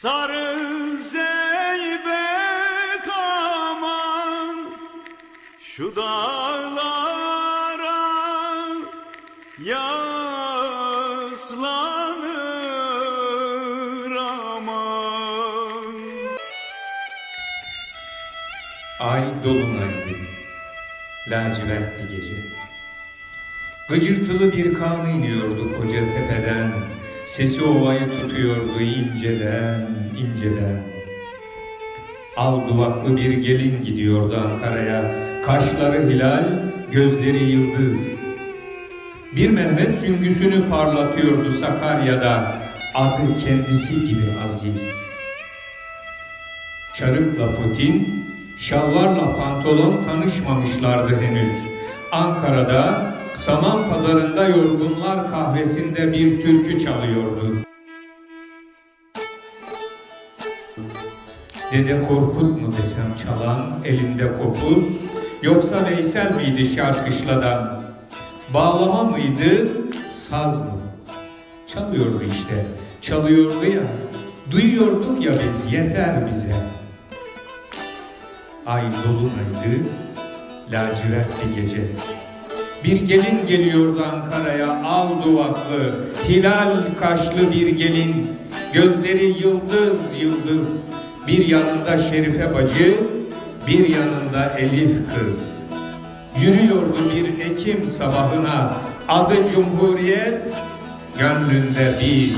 Sarı zeybek aman Şu dağlara yaslanır aman Ay dolunaydı, lacivertti gece. Gıcırtılı bir kan iniyordu koca tepeden, sesi ovayı tutuyordu inceden, inceden. Al duvaklı bir gelin gidiyordu Ankara'ya, kaşları hilal, gözleri yıldız. Bir Mehmet süngüsünü parlatıyordu Sakarya'da, adı kendisi gibi aziz. Çarıkla Putin, şalvarla pantolon tanışmamışlardı henüz. Ankara'da, saman pazarında yorgunlar kahvesinde bir türkü çalıyordu. Dede Korkut mu desem çalan, elinde kopu, yoksa Veysel miydi şarkışladan? Bağlama mıydı, saz mı? Çalıyordu işte, çalıyordu ya, duyuyorduk ya biz, yeter bize. Ay dolunaydı, lacivertti gece. Bir gelin geliyordu Ankara'ya, al duvaklı, hilal kaşlı bir gelin. Gözleri yıldız yıldız, bir yanında Şerife bacı, bir yanında Elif kız. Yürüyordu bir Ekim sabahına, adı Cumhuriyet, gönlünde bir